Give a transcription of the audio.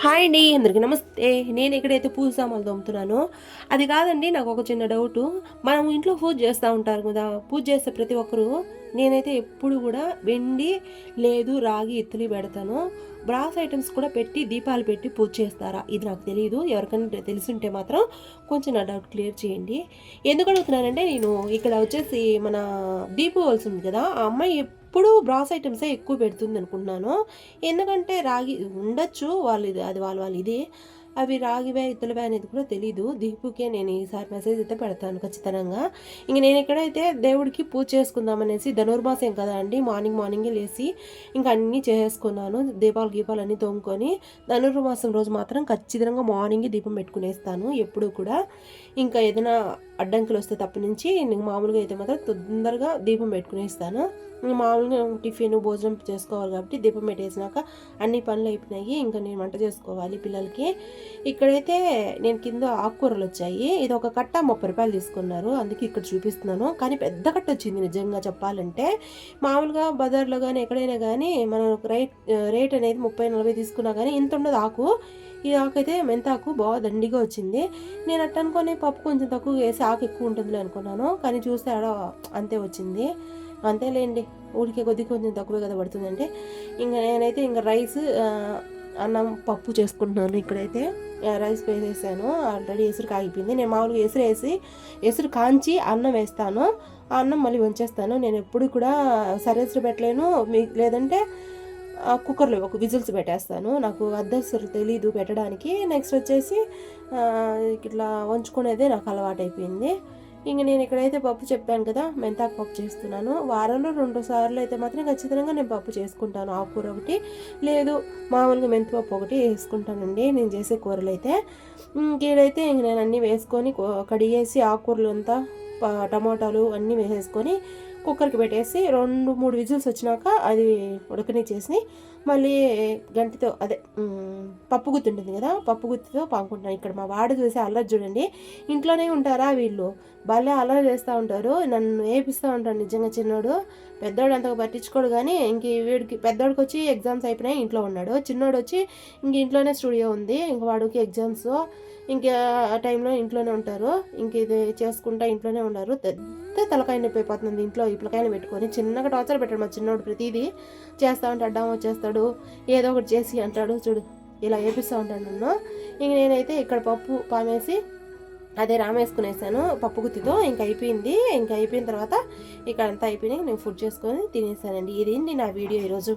Hi అండి అందరికీ నమస్తే. నేను ఎక్కడైతే పూజ సామాన్లు తోముతున్నానో. అది కాదండి నాకు ఒక చిన్న డౌట్. మనం ఇంట్లో పూజ చేస్తూ ఉంటారు కదా పూజ చేస్తే ప్రతి ఒక్కరూ నేనైతే ఎప్పుడు కూడా వెండి లేదు రాగి ఇత్తలి పెడతాను. బ్రాస్ ఐటమ్స్ కూడా పెట్టి దీపాలు పెట్టి పూజ చేస్తారా? ఇది నాకు తెలియదు ఎవరికైనా తెలిసింటే మాత్రం కొంచెం నా డౌట్ క్లియర్ చేయండి. ఎందుకు అడుగుతున్నానంటే నేను ఇక్కడ వచ్చేసి మన దీపు ఉంది కదా ఆ అమ్మాయి ఎప్పుడూ బ్రాస్ ఐటమ్సే ఎక్కువ పెడుతుంది అనుకుంటున్నాను ఎందుకంటే రాగి ఉండొచ్చు వాళ్ళు ఇది అది వాళ్ళ వాళ్ళు ఇది. అవి రాగివే ఇత్తలవే అనేది కూడా తెలీదు. దీపుకే నేను ఈసారి మెసేజ్ అయితే పెడతాను ఖచ్చితంగా. ఇంక నేను ఎక్కడైతే దేవుడికి పూజ చేసుకుందామనేసి ధనుర్మాసం కదా అండి మార్నింగ్ మార్నింగే లేచి ఇంకా అన్నీ చేసుకున్నాను. దీపాలు గీపాలు అన్నీ తోముకొని ధనుర్మాసం రోజు మాత్రం ఖచ్చితంగా మార్నింగే దీపం పెట్టుకునేస్తాను ఎప్పుడు కూడా. ఇంకా ఏదైనా అడ్డంకులు వస్తే తప్ప నుంచి నేను మామూలుగా అయితే మాత్రం తొందరగా దీపం పెట్టుకునేస్తాను. మామూలుగా టిఫిన్ భోజనం చేసుకోవాలి కాబట్టి దీపం పెట్టేసినాక అన్ని పనులు అయిపోయినాయి. ఇంకా నేను వంట చేసుకోవాలి పిల్లలకి. ఇక్కడైతే నేను కింద ఆకుకూరలు వచ్చాయి. ఇది ఒక కట్ట ముప్పై రూపాయలు తీసుకున్నారు. అందుకే ఇక్కడ చూపిస్తున్నాను. కానీ పెద్ద కట్ట వచ్చింది నిజంగా చెప్పాలంటే. మామూలుగా బజార్లో కానీ ఎక్కడైనా కానీ మనం రేట్ రేట్ అనేది ముప్పై నలభై తీసుకున్నా కానీ ఇంత ఉండదు ఆకు. ఈ ఆకైతే మెంతాకు బాగా దండిగా వచ్చింది. నేను అట్ట అనుకుని పప్పు కొంచెం తక్కువ వేసి ఆకు ఎక్కువ ఉంటుందిలే అనుకున్నాను. కానీ చూస్తే ఆడ అంతే వచ్చింది. అంతేలేండి ఉడికే కొద్ది కొంచెం తక్కువే కదా పడుతుందంటే. ఇంకా నేనైతే ఇంకా రైస్ అన్నం పప్పు చేసుకుంటున్నాను ఇక్కడైతే. రైస్ వేసేసాను. ఆల్రెడీ ఎసురు కాగిపోయింది. నేను మామూలుగా ఎసురు వేసి ఎసురు కాంచి అన్నం వేస్తాను. ఆ అన్నం మళ్ళీ వంచేస్తాను. నేను ఎప్పుడు కూడా సరేసురు పెట్టలేను. మీ లేదంటే కుక్కర్లో ఒక విజిల్స్ పెట్టేస్తాను. నాకు అద్దసలు తెలీదు పెట్టడానికి. నెక్స్ట్ వచ్చేసి ఇట్లా వంచుకునేదే నాకు అలవాటు అయిపోయింది ఇంక నేను ఇక్కడైతే పప్పు చెప్పాను కదా మెంతాకు పప్పు చేస్తున్నాను. వారంలో రెండు సార్లు అయితే మాత్రం ఖచ్చితంగా నేను పప్పు చేసుకుంటాను. ఆకుకూర ఒకటి లేదు మామూలుగా మెంతిపప్పు ఒకటి వేసుకుంటానండి నేను చేసే కూరలు అయితే. ఇంకేడైతే ఇంక నేను అన్నీ వేసుకొని కడిగేసి ఆకుకూరలు అంతా టమాటాలు అన్నీ వేసేసుకొని కుక్కర్కి పెట్టేసి రెండు మూడు విజిల్స్ వచ్చినాక అది ఉడకనిచ్చేసి మళ్ళీ గంటితో అదే పప్పు గుత్తి ఉంటుంది కదా పప్పు గుత్తితో పాముకుంటాను ఇక్కడ మా వాడు చూసి అల్లరి చూడండి. ఇంట్లోనే ఉంటారా వీళ్ళు? భలే అల్లరి చేస్తూ ఉంటారు. నన్ను వేపిస్తూ ఉంటాడు నిజంగా చిన్నోడు. పెద్దోడు అంతగా పట్టించుకోడు కానీ ఇంక వీడికి పెద్దోడికి వచ్చి ఎగ్జామ్స్ అయిపోయినాయి ఇంట్లో ఉన్నాడు. చిన్నోడు వచ్చి ఇంక ఇంట్లోనే స్టూడియో ఉంది. ఇంక వాడికి ఎగ్జామ్స్ ఇంకా ఆ టైంలో ఇంట్లోనే ఉంటారు. ఇంక ఇది చేసుకుంటా ఇంట్లోనే ఉన్నారు. తలకాయ నొప్పి అయిపోతుంది ఇంట్లో ఈ పిల్లకాయలు పెట్టుకొని చిన్నగా టార్చర్ పెట్టాడు మా చిన్నోడు ప్రతిదీ. చేస్తా ఉంటే అడ్డం వచ్చేస్తాడు ఏదో ఒకటి చేసి అంటాడు చూడు ఇలా వేపిస్తూ ఉంటాడు నన్ను. ఇంక నేనైతే ఇక్కడ పప్పు పామేసి అదే రామేసుకునేసాను పప్పు గుత్తితో ఇంక అయిపోయింది. ఇంక అయిపోయిన తర్వాత ఇక్కడ అంతా అయిపోయినాయి నేను ఫుడ్ చేసుకొని తినేసానండి. ఇది నా వీడియో ఈరోజు?